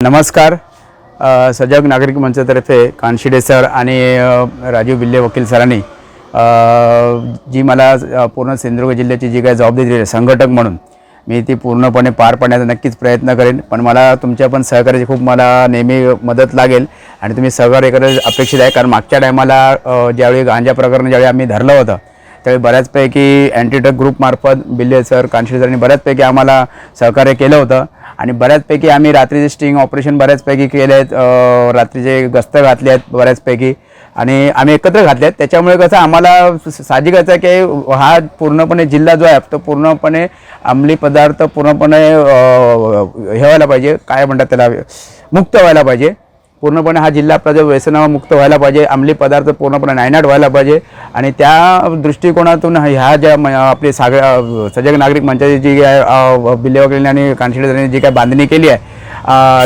नमस्कार. सजग नागरिक मंचातर्फे कानशिडे सर आणि राजीव बिल्ले वकील सरांनी जी मला पूर्ण सिंधुदुर्ग जिल्ह्याची जी काही जबाबदारी दिली आहे संघटक म्हणून मी ती पूर्णपणे पार पाडण्याचा नक्कीच प्रयत्न करेन. पण मला तुमच्या पण सहकार्याची खूप मला नेहमी मदत लागेल आणि तुम्ही सहकार्य करायला अपेक्षित आहे. कारण मागच्या टायमाला ज्यावेळी गांजा प्रकरण ज्यावेळी आम्ही धरलं होतं त्यावेळी बऱ्याचपैकी अँटीटक ग्रुपमार्फत बिल्ले सर कानशिडे सरांनी बऱ्याचपैकी आम्हाला सहकार्य केलं होतं. आणि बऱ्याचपैकी आम्ही रात्रीचे स्टिंग ऑपरेशन बऱ्याचपैकी केले आहेत रात्रीचे गस्त घातले आहेत बऱ्याचपैकी. आणि आम्ही एकत्र घातले आहेत. त्याच्यामुळे कसं आम्हाला साहजिकच आहे की हा पूर्णपणे जिल्हा जो आहे तो पूर्णपणे अंमली पदार्थ पूर्णपणे हे व्हायला पाहिजे. काय म्हणतात त्याला? मुक्त व्हायला पाहिजे. पूर्णपणे हा जिल्हा आपला जो व्यसनामुक्त व्हायला पाहिजे अंमली पदार्थ पूर्णपणे नायनाट व्हायला पाहिजे. आणि त्या दृष्टिकोनातून ह्या ज्या म- आपली साग सजग नागरिक मंचाची जी काय अ, आणि कानशिडेने जी काय बांधणी केली आहे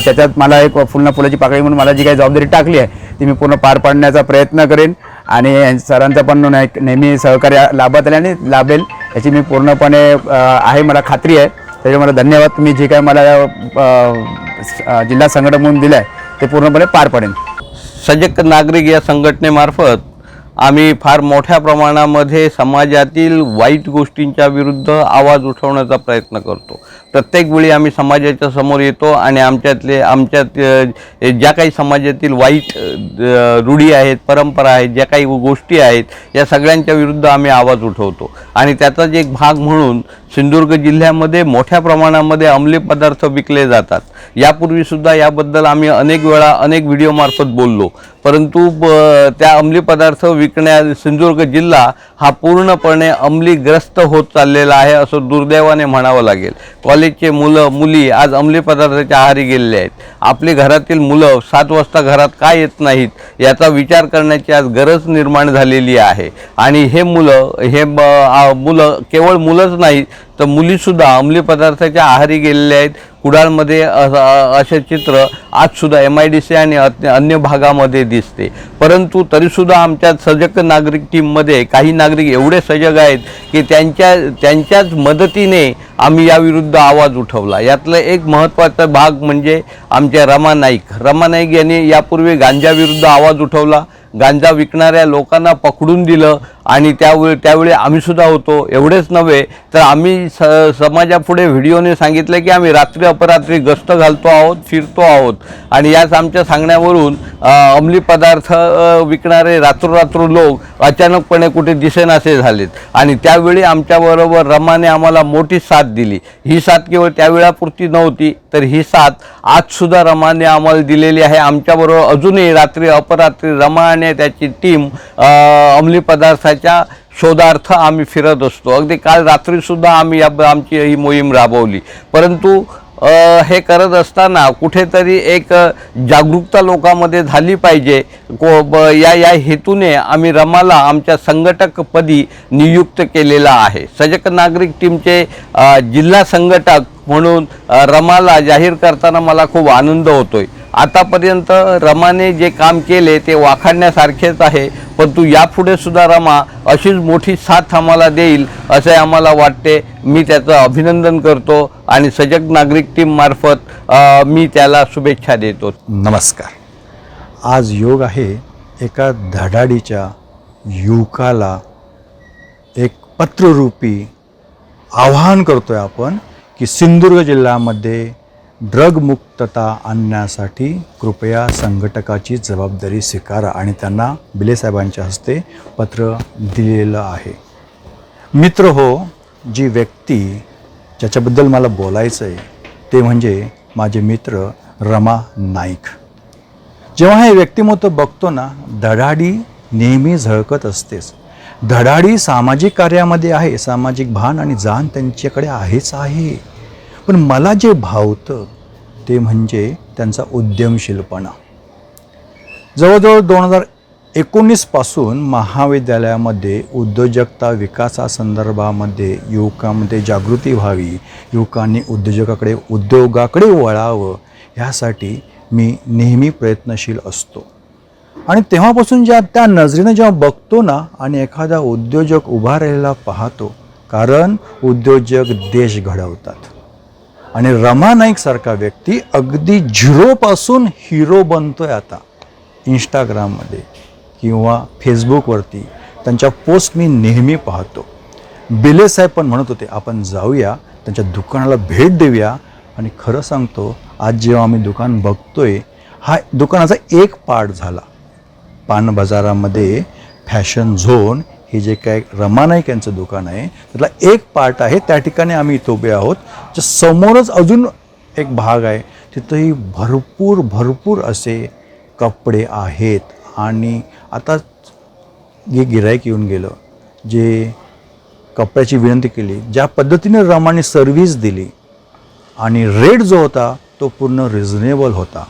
त्याच्यात मला एक फुलना फुलाची पाकळी म्हणून मला जी काही जबाबदारी टाकली आहे ती मी पूर्ण पार पाडण्याचा प्रयत्न करेन. आणि सरांचं पण नेहमी सहकार्य लाभत आले आणि लाभेल याची मी पूर्णपणे आहे मला खात्री आहे. त्याच्यामुळे मला धन्यवाद. तुम्ही जे काय मला जिल्हा संघटक म्हणून दिलं आहे ते पूर्णपणे पार पडेल. सजग नागरिक या संघटनेमार्फत आम्ही फार मोठ्या प्रमाणामध्ये समाजातील वाईट गोष्टींच्या विरुद्ध आवाज उठवण्याचा प्रयत्न करतो. प्रत्येक वेळी आम्ही समाजाच्या समोर येतो आणि आमच्यातले आमच्यात ज्या काही समाजातील वाईट रूढी आहेत परंपरा आहेत ज्या काही गोष्टी आहेत या सगळ्यांच्या विरुद्ध आम्ही आवाज उठवतो. आणि त्याचाच एक भाग म्हणून सिंधुदुर्ग जिल्ह्यामध्ये मोठ्या प्रमाणामध्ये अंमली पदार्थ विकले जातात. यापूर्वीसुद्धा याबद्दल आम्ही अनेक वेळा अनेक व्हिडिओमार्फत बोललो. परंतु ब- त्या अंमली पदार्थ विकण्या सिंधुदुर्ग जिल्हा हा पूर्णपणे अंमलीग्रस्त होत चाललेला आहे असं दुर्दैवाने म्हणावं लागेल. शाळेचे मुलं मुली आज अंमली पदार्थाच्या आहारी गेलेले आहेत. आपली घरातील मुलं सात वाजता घरात का येत नाहीत याचा विचार करण्याची आज गरज निर्माण झालेली आहे. आणि हे मुलं हे ब- मुलं केवळ मुलंच नाहीत तर मुलीसुद्धा अंमली पदार्थाच्या आहारी गेलेल्या आहेत. कुडाळमध्ये असे चित्र आजसुद्धा एम आय डी सी आणि अन्य भागामध्ये दिसते. परंतु तरीसुद्धा आमच्या सजग नागरिक टीममध्ये काही नागरिक एवढे सजग आहेत की त्यांच्या त्यांच्याच मदतीने आम्ही याविरुद्ध आवाज उठवला. यातलं एक महत्त्वाचा भाग म्हणजे आमच्या रमा नाईक. रमा नाईक यांनी यापूर्वी गांजाविरुद्ध आवाज उठवला. गांजा विकणाऱ्या लोकांना पकडून दिलं आणि त्यावेळी त्यावेळी आम्हीसुद्धा होतो. एवढेच नव्हे तर आम्ही स समाजापुढे व्हिडिओने सांगितलं की आम्ही रात्री अपरात्री गस्त घालतो आहोत फिरतो आहोत. आणि याच आमच्या सांगण्यावरून अंमली पदार्थ विकणारे रात्रोरात्र लोक अचानकपणे कुठे दिसेनासे झालेत. आणि त्यावेळी आमच्याबरोबर रमाने आम्हाला मोठी साथ दिली. ही साथ केवळ त्यावेळापुरती नव्हती तर ही साथ आजसुद्धा रमाने आम्हाला दिलेली आहे. आमच्याबरोबर अजूनही रात्री अपरात्री रमाने त्याची टीम अंमली पदार्थाच्या शोधार्थ आम्ही फिरत असतो. अगदी काल रात्रीसुद्धा आम्ही या आमची ही मोहीम राबवली. परंतु हे करत असताना कुठेतरी एक जागरूकता लोकांमध्ये झाली पाहिजे. को ब या या हेतूने आम्ही रमाला आमच्या संघटकपदी नियुक्त केलेला आहे. सजग नागरिक टीमचे जिल्हा संघटक म्हणून रमाला जाहीर करताना मला खूप आनंद होतोय. आतापर्यंत रमाने जे काम केले ते वाखाणण्यासारखेच आहे परंतु यापुढे सुद्धा रमा अशीच मोठी साथ आम्हाला देईल असे आम्हाला वाटते. मी त्याचं अभिनंदन करतो आणि सजग नागरिक टीम मार्फत अ, मी त्याला शुभेच्छा देतो. नमस्कार. आज योग आहे एका धडाडीच्या युवकाला एक पत्ररूपी आवाहन करतोय आपण की सिंधुदुर्ग जिल्ह्यामध्ये ड्रग मुक्तता आणण्यासाठी कृपया संघटकाची जबाबदारी स्वीकारा आणि त्यांना बिले साहेबांच्या हस्ते पत्र दिलेलं आहे. मित्र हो जी व्यक्ती ज्याच्याबद्दल मला बोलायचं आहे ते म्हणजे माझे मित्र रमा नाईक. जेव्हा हे व्यक्तिमत्व बघतो ना धडाडी नेहमी झळकत असतेच. धडाडी सामाजिक कार्यामध्ये आहे सामाजिक भान आणि जाण त्यांच्याकडे आहेच आहे. पण मला जे भावतं ते म्हणजे त्यांचा उद्यमशीलपणा. जवळजवळ दोन हजार एकोणीसपासून महाविद्यालयामध्ये उद्योजकता विकासासंदर्भामध्ये युवकांमध्ये जागृती व्हावी युवकांनी उद्योजकाकडे उद्योगाकडे वळावं ह्यासाठी मी नेहमी प्रयत्नशील असतो. आणि तेव्हापासून ज्या त्या नजरेनं जेव्हा बघतो ना आणि एखादा उद्योजक उभा राहिलेला पाहतो कारण उद्योजक देश घडवतात. आणि रमा नाईकसारखा व्यक्ती अगदी झिरोपासून हिरो बनतोय आता. इंस्टाग्राममध्ये किंवा फेसबुकवरती त्यांच्या पोस्ट मी नेहमी पाहतो. बिले साहेब पण म्हणत होते आपण जाऊया त्यांच्या दुकानाला भेट देऊया. आणि खरं सांगतो आज जेव्हा आम्ही दुकान बघतोय हा दुकानाचा एक पार्ट झाला. पान बाजारामध्ये फॅशन झोन हे जे काय रमा नाईक यांचं दुकान आहे त्यातला एक पार्ट आहे त्या ठिकाणी आम्ही इथं उभे आहोत. जे समोरच अजून एक भाग आहे तिथंही भरपूर भरपूर असे कपडे आहेत. आणि आता जे गिरायक येऊन गेलं जे कपड्याची विनंती केली ज्या पद्धतीने रमाने सर्व्हिस दिली आणि रेट जो होता तो पूर्ण रिझनेबल होता.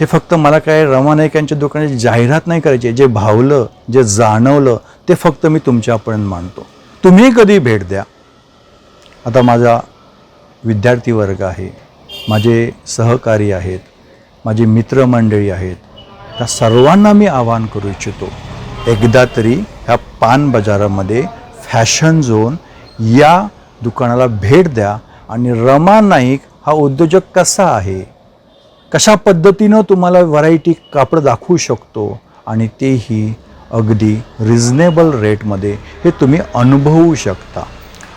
हे फक्त मला काय रमा नाईक यांच्या दुकानाची जाहिरात नाही करायची जे भावलं जे जाणवलं ते फक्त मी तुमच्यापर्यंत मांडतो तुम्ही कधी भेट द्या. आता माझा विद्यार्थी वर्ग आहे माझे सहकारी आहेत माझी मित्रमंडळी आहेत त्या सर्वांना मी आवाहन करू इच्छितो एकदा तरी ह्या पान बाजारामध्ये फॅशन झोन या दुकानाला भेट द्या आणि रमा नाईक हा उद्योजक कसा आहे कशा पद्धतीनं तुम्हाला व्हरायटी कापड दाखवू शकतो आणि तेही अगदी रिझनेबल रेटमध्ये हे तुम्ही अनुभवू शकता.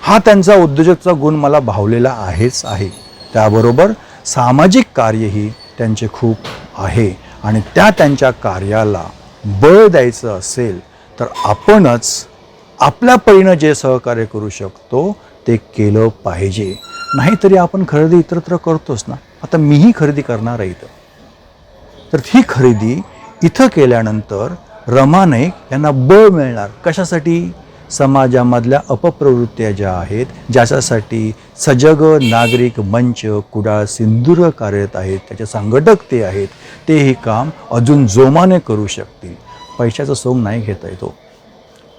हा त्यांचा उद्योजकचा गुण मला भावलेला आहेच आहे. त्याबरोबर सामाजिक कार्यही त्यांचे खूप आहे आणि त्या त्यांच्या कार्याला बळ द्यायचं असेल तर आपणच आपल्या परीनं जे सहकार्य करू शकतो ते केलं पाहिजे. नाहीतरी आपण खरेदी इतरत्र करतोच ना. आता मीही खरेदी करणार आहे इथं. तर ही खरेदी इथं केल्यानंतर रमा नाईक यांना बळ मिळणार. कशासाठी? समाजामधल्या अपप्रवृत्त्या ज्या आहेत ज्याच्यासाठी सजग नागरिक मंच कुडाळ सिंधुर कार्यरत आहेत त्याचे संघटक ते आहेत ते हे काम अजून जोमाने करू शकतील. पैशाचं सोंग नाही घेता येतो.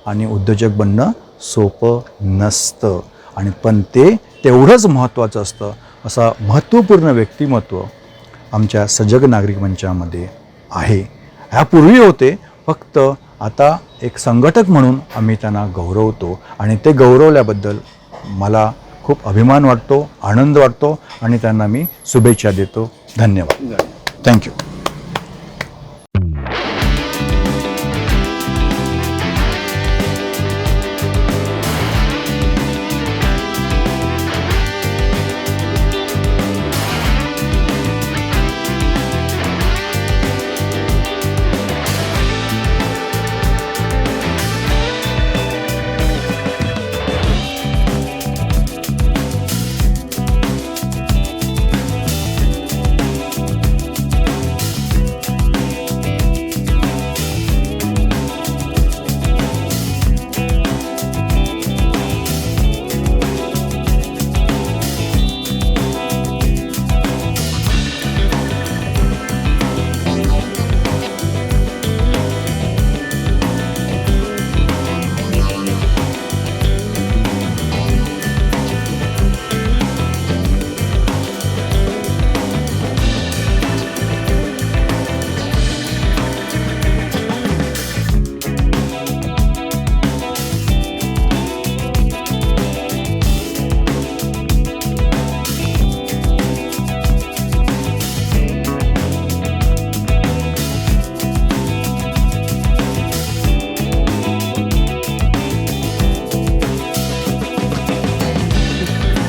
आणि उद्योजक बनणं सोपं नसतं. आणि पण ते तेवढंच महत्त्वाचं असतं. असं महत्त्वपूर्ण व्यक्तिमत्व आमच्या सजग नागरिक मंचामध्ये आहे. ह्यापूर्वी होते फक्त आता एक संघटक म्हणून आम्ही त्यांना गौरवतो आणि ते गौरवल्याबद्दल मला खूप अभिमान वाटतो आनंद वाटतो आणि त्यांना मी शुभेच्छा देतो. धन्यवाद. थँक्यू